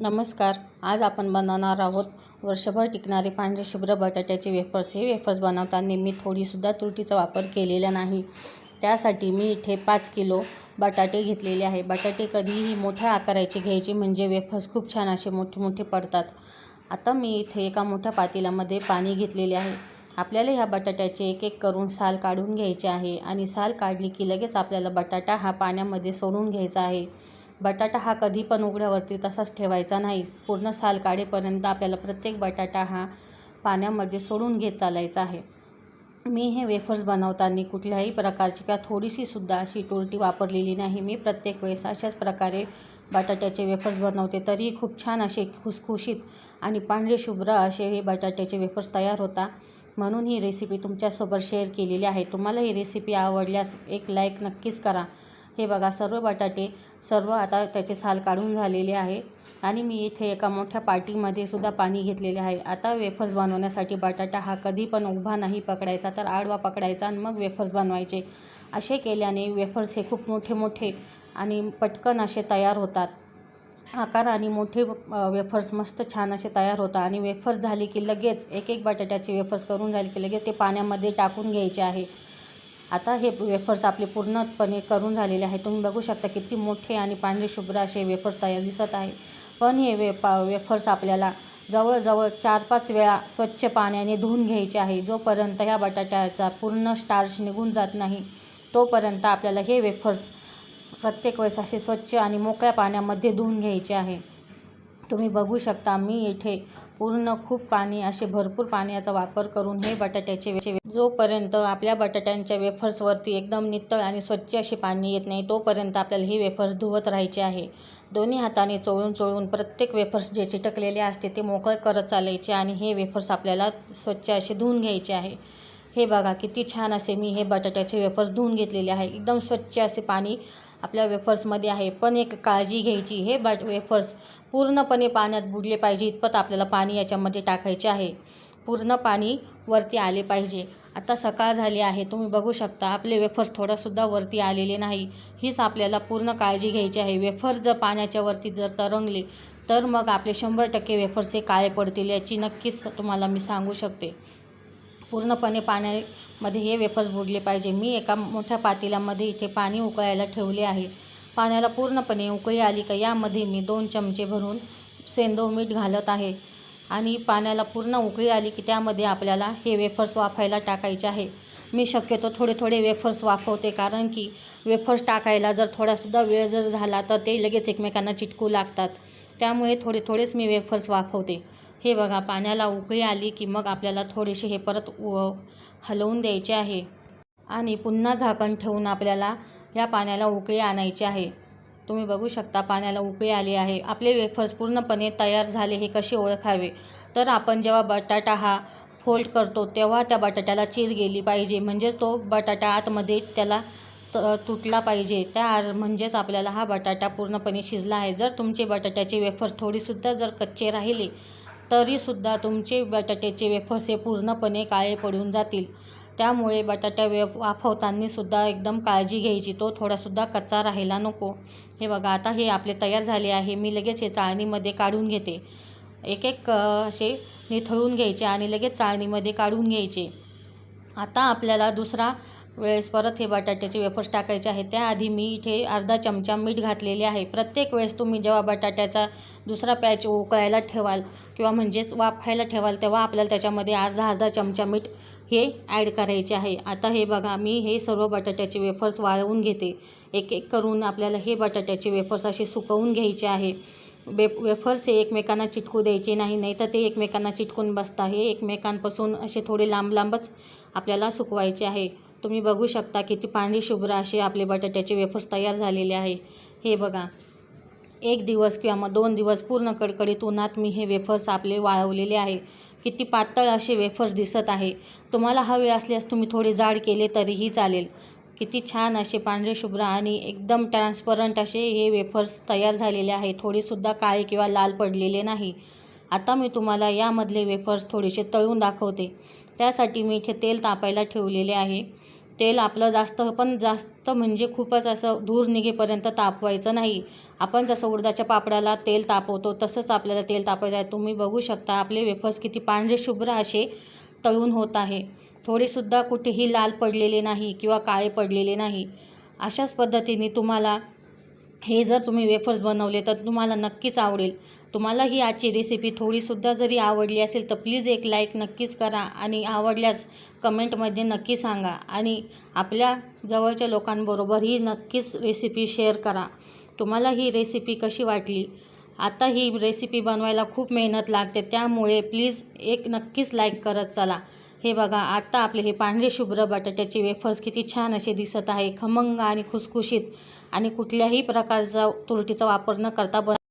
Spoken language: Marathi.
नमस्कार. आज आपण बनवणार आहोत वर्षभर टिकणारे पांढरे शुभ्र बटाट्याचे वेफर्स. हे वेफर्स बनवताना मी थोडीसुद्धा त्रुटीचा वापर केलेला नाही. त्यासाठी मी इथे पाच किलो बटाटे घेतलेले आहे. बटाटे कधीही मोठ्या आकाराचे घ्यायचे म्हणजे वेफर्स खूप छान असे मोठे मोठे पडतात. आता मी इथे एका मोठ्या पातेल्यामध्ये पाणी घेतलेले आहे. आपल्याला ह्या बटाट्याचे एक एक करून साल काढून घ्यायचे आहे आणि साल काढली की लगेच आपल्याला बटाटा हा पाण्यामध्ये सोडून घ्यायचा आहे. बटाटा हा कधी पण उघड्यावरती तसाच ठेवायचा नाही पूर्ण साल काढेपर्यंत आपल्याला प्रत्येक बटाटा हा पाण्यामध्ये सोडून घेत चालायचा आहे. मी हे वेफर्स बनवताना कुठल्याही प्रकारची किंवा थोडीशीसुद्धा अशी टोलटी वापरलेली नाही. मी प्रत्येक वेळेस अशाच प्रकारे बटाट्याचे वेफर्स बनवते. तरीही खूप छान असे खुसखुशीत आणि पांढरे शुभ्र असे हे बटाट्याचे वेफर्स तयार होता. म्हणून ही रेसिपी तुमच्यासोबत शेअर केलेली आहे. तुम्हाला ही रेसिपी आवडल्यास एक लाईक नक्कीच करा. हे बघा सर्व बटाटे सर्व आता त्याचे साल काढून झालेले आहे. आणि मी इथे एका मोठ्या पाटीमध्ये सुद्धा पाणी घेतलेले आहे. आता वेफर्स बनवण्यासाठी बटाटा हा कधी पण उभा नाही पकडायचा तर आडवा पकडायचा आणि मग वेफर्स बनवायचे. असे केल्याने वेफर्स हे खूप मोठे मोठे आणि पटकन असे तयार होतात. आकार आणि मोठे वेफर्स मस्त छान असे तयार होतात आणि वेफर्स झाले की लगेच एक एक बटाट्याचे वेफर्स करून झाले की लगेच ते पाण्यामध्ये टाकून घ्यायचे आहे. आता हे वेफर्स आपले पूर्णपणे करून झालेले आहे तुम्ही बघू शकता किती मोठे आणि पांढरे शुभ्र असे वेफर्स तयार दिसत आहे. पण हे वे पा वेफर्स आपल्याला जवळजवळ चार पाच वेळा स्वच्छ पाण्याने धुवून घ्यायचे आहे. जोपर्यंत ह्या बटाट्याचा पूर्ण स्टार्च निघून जात नाही तोपर्यंत आपल्याला हे वेफर्स प्रत्येक वेळेस असे स्वच्छ आणि मोकळ्या पाण्यामध्ये धुवून घ्यायचे आहे. तुम्ही बघू शकता मी येथे पूर्ण खूप पाणी असे भरपूर पाण्याचा वापर करून हे बटाट्याचे वे जोपर्यंत आपल्या बटाट्यांच्या वेफर्सवरती एकदम नितळ आणि स्वच्छ असे पाणी येत नाही तोपर्यंत आपल्याला ही वेफर्स धुवत राहायचे आहे. दोन्ही हाताने चोळून चोळून प्रत्येक वेफर्स जे चिटकलेले असते ते मोकळ करत चालायचे आणि हे वेफर्स आपल्याला स्वच्छ असे धुवून घ्यायचे आहे. हे बघा किती छान असे मी हे बटाट्याचे वेफर्स धुवून घेतलेले आहे. एकदम स्वच्छ असे पाणी आपल्या वेफर्समध्ये आहे. पण एक काळजी घ्यायची हे बट वेफर्स पूर्णपणे पाण्यात बुडले पाहिजे इतपत आपल्याला पाणी याच्यामध्ये टाकायचे आहे. पूर्ण पाणी वरती आले पाहिजे. आता सकाळ झाली आहे तुम्ही बघू शकता आपले वेफर्स थोडासुद्धा वरती आलेले नाही. हीच आपल्याला पूर्ण काळजी घ्यायची आहे. वेफर्स जर पाण्याच्या वरती जर तरंगले तर मग आपले शंभर टक्के वेफर्स हे काळे पडतील याची नक्कीच तुम्हाला मी सांगू शकते. पूर्णपणे पाण्यामध्ये हे वेफर्स बुडले पाहिजे. मी एका मोठ्या पातेल्यामध्ये इथे पाणी उकळायला ठेवले आहे. पाण्याला पूर्णपणे उकळी आली का यामध्ये मी दोन चमचे भरून सेंदो मीठ घालत आहे आणि पाण्याला पूर्ण उकळी आली की त्यामध्ये आपल्याला हे वेफर्स वाफायला टाकायचे आहे. मी शक्यतो थोडे थोडे वेफर्स वाफवते कारण की वेफर्स टाकायला जर थोडासुद्धा वेळ जर झाला तर ते लगेच एकमेकांना चिटकू लागतात. त्यामुळे थोडे थोडेच मी वेफर्स वाफवते. हे बघा पाण्याला उकळी आली की मग आपल्याला थोडेसे हे परत हलवून द्यायचे आहे. आणि पुन्हा झाकण ठेवून आपल्याला या पाण्याला उकळी आणायची आहे. तुम्ही बघू शकता पाण्याला उकळी आली आहे. आपले वेफर्स पूर्णपणे तयार झाले हे कसे ओळखावे? तर आपण जेव्हा बटाटा हा फोल्ड करतो तेव्हा त्या बटाट्याला चीर गेली पाहिजे. म्हणजेच तो बटाटा आतमध्ये त्याला त तुटला पाहिजे. त्या म्हणजेच आपल्याला हा बटाटा पूर्णपणे शिजला आहे. जर तुमचे बटाट्याचे वेफर्स थोडीसुद्धा जर कच्चे राहिले तरीसुद्धा तुमचे बटाट्याचे वेफर्स हे पूर्णपणे काळे पडून जातील. त्यामुळे बटाटा वेफ वाफवतानासुद्धा एकदम काळजी घ्यायची. तो थोडासुद्धा कच्चा राहायला नको. हे बघा आता हे आपले तयार झाले आहे. मी लगेच हे चाळणीमध्ये काढून घेते. एक एक असे निथळून घ्यायचे आणि लगेच चाळणीमध्ये काढून घ्यायचे. आता आपल्याला दुसरा वेळेस परत हे बटाट्याचे वेफर्स टाकायचे आहे त्याआधी मी इथे अर्धा चमचा मीठ घातलेले आहे. प्रत्येक वेळेस तुम्ही जेव्हा बटाट्याचा दुसरा पॅच उकळायला ठेवाल किंवा म्हणजेच वाफायला ठेवाल तेव्हा आपल्याला त्याच्यामध्ये अर्धा अर्धा चमचा मीठ हे ॲड करायचे आहे. आता हे बघा मी हे सर्व बटाट्याचे वेफर्स वाळवून घेते. एक एक करून आपल्याला हे बटाट्याचे वेफर्स असे सुकवून घ्यायचे आहे. वे वेफर्स हे एकमेकांना चिटकू द्यायचे नाही नाही तर ते एकमेकांना चिटकून बसता हे एकमेकांपासून असे थोडे लांब लांबच आपल्याला सुकवायचे आहे. तुम्ही बघू शकता किती पांढरी शुभ्र असे आपले बटाट्याचे वेफर्स तयार झालेले आहे. हे बघा. एक दिवस किंवा मग दोन दिवस पूर्ण कडकडीत उन्हात मी हे वेफर्स आपले वाळवलेले आहे. किती पातळ असे वेफर्स दिसत आहे. तुम्हाला हवे असल्यास तुम्ही थोडे जाड केले तरीही चालेल. किती छान असे पांढरे शुभ्र आणि एकदम ट्रान्सपरंट असे हे वेफर्स तयार झालेले आहे. थोडेसुद्धा काळे किंवा लाल पडलेले नाही. आता मी तुम्हाला यामधले वेफर्स थोडेसे तळून दाखवते. त्यासाठी मी इथे तेल तापायला ठेवलेले आहे. तेल आपलं जास्त पण जास्त म्हणजे खूपच असं धूर निघेपर्यंत तापवायचं नाही. आपण जसं उडदाच्या पापडाला तेल तापवतो तसंच आपल्याला तेल तापायचं आहे. तुम्ही बघू शकता आपले वेफर्स किती पांढरे शुभ्र असे तळून होत आहे. थोडेसुद्धा कुठेही लाल पडलेले नाही किंवा काळे पडलेले नाही. अशाच पद्धतीने तुम्हाला हे जर तुम्ही वेफर्स बनवले तर तुम्हाला नक्कीच आवडेल. तुम्हाला ही आजची रेसिपी थोडीसुद्धा जरी आवडली असेल तर प्लीज एक लाईक नक्कीच करा आणि आवडल्यास कमेंटमध्ये नक्की सांगा आणि आपल्या जवळच्या लोकांबरोबर ही नक्कीच रेसिपी शेअर करा. तुम्हाला ही रेसिपी कशी वाटली? आता ही रेसिपी बनवायला खूप मेहनत लागते त्यामुळे प्लीज एक नक्कीच लाईक करत चला. हे बघा आता आपले हे पांढरे शुभ्र बटाट्याचे वेफर्स किती छान असे दिसत आहे. खमंग आणि खुसखुशीत आणि कुठल्याही प्रकारचा तुरटीचा वापर न करता बन